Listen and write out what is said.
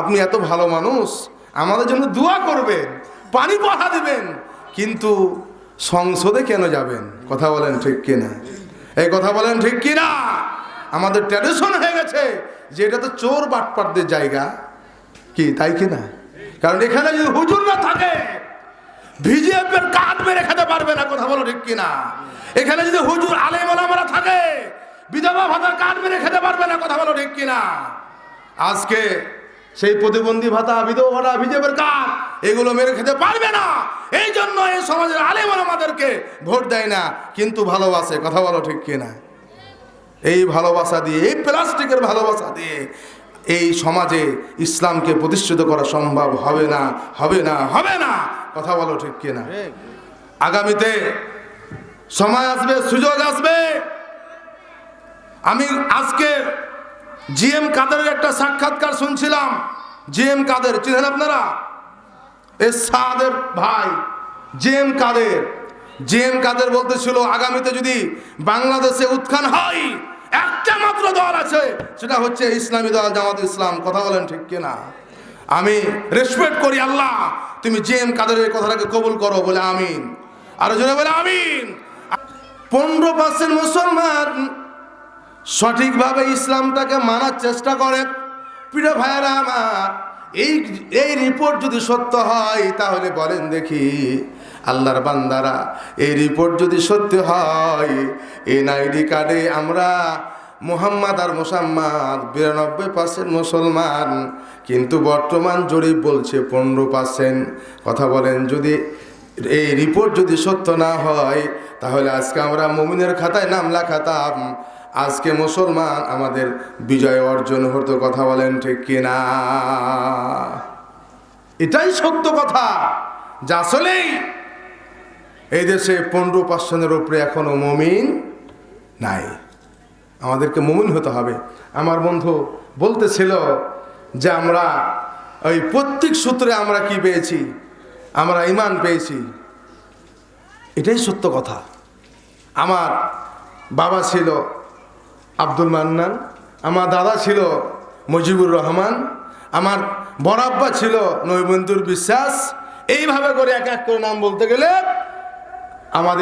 আপনি এত ভালো মানুষ, আমাদের জন্য দোয়া করবেন, পানি পাঠা দেবেন, কিন্তু সংসদে কেন যাবেন? কথা বলেন ঠিক কিনা? এই কথা বলেন ঠিক কিনা? আমাদের ট্র্যাডিশন হয়ে গেছে যে এটা তো চোর বাটপাটদের জায়গা। কি, তাই কি না কারণ এখানে যদি হুজুর না থাকে ভিজিএফ এর কাঠ মেরে খেতে পারবে না, কথা বলো ঠিক কিনা? এখানে যদি হুজুর আলেম ওলামারা থাকে, বিধবা ভাতার কাঠ মেরে খেতে পারবে না, কথা বলো ঠিক কিনা? আজকে সেই প্রতিবন্ধী ভাতা, বিধবা বিজেপের কাঠ এগুলো মেরে খেতে পারবে না। এই জন্য এই সমাজের আলেম আমাদেরকে ভোট দেয় না, কিন্তু ভালোবাসে। কথা বলো ঠিক কিনা? এই ভালোবাসা দিয়ে, এই প্লাস্টিকের ভালোবাসা দিয়ে এই সমাজে ইসলামকে প্রতিষ্ঠিত করা সম্ভব হবে না হবে না হবে না। কথা বলো ঠিক কিনা? আগামীতে সময় আসবে, সুযোগ আসবে। আমি আজকে জিএম কাদের একটা সাক্ষাৎকার শুনছিলাম। জিএম কাদের, চিনেন আপনারা? এ ভাই জেম কাদের। জেম কাদের বলতেছিল, আগামীতে যদি বাংলাদেশে উত্থান হয়, একটা মাত্র দল আছে, সেটা হচ্ছে ইসলামী দল জামাত ইসলাম। কথা বলেন ঠিক কিনা আমি রেসপেক্ট করি আল্লাহ, তুমি জেম কাদের এই কথাটাকে কবুল করো বলে আমিন। আরও জনে বলে আমিন। পনেরো পার্সেন্ট মুসলমান সঠিকভাবে ইসলামটাকে মানার চেষ্টা করে প্রিয় ভাইয়েরা আমার, এই এই রিপোর্ট যদি সত্য হয়, তাহলে বলেন দেখি, আল্লাহর বান্দারা, এই রিপোর্ট যদি সত্য হয় এনআইডি কার্ডে আমরা মোহাম্মদ আর মোসাম্মদ বিরানব্বই পার্সেন্ট মুসলমান, কিন্তু বর্তমান জরিপ বলছে পনেরো পার্সেন্ট কথা বলেন, যদি এই রিপোর্ট যদি সত্য না হয়, তাহলে আজকে আমরা মুমিনের খাতায় নাম লেখাতাম আজকে মুসলমান আমাদের বিজয় অর্জন হতো কথা বলেন ঠিক কিনা? এটাই সত্য কথা, যা আসলেই এই দেশে পনেরো পার্সেন্টের উপরে এখনও মমিন নাই। আমাদেরকে মমিন হতে হবে। আমার বন্ধু বলতেছিল যে আমরা ওই প্রত্যেক সূত্রে আমরা কি পেয়েছি? আমরা ইমান পেয়েছি। এটাই সত্য কথা। আমার বাবা ছিল আব্দুল মান্নান, আমার দাদা ছিল মুজিবুর রহমান, আমার বরাব্বা ছিল নৈবন্ধুর বিশ্বাস। এইভাবে করে এক এক করে নাম বলতে গেলে আমাদের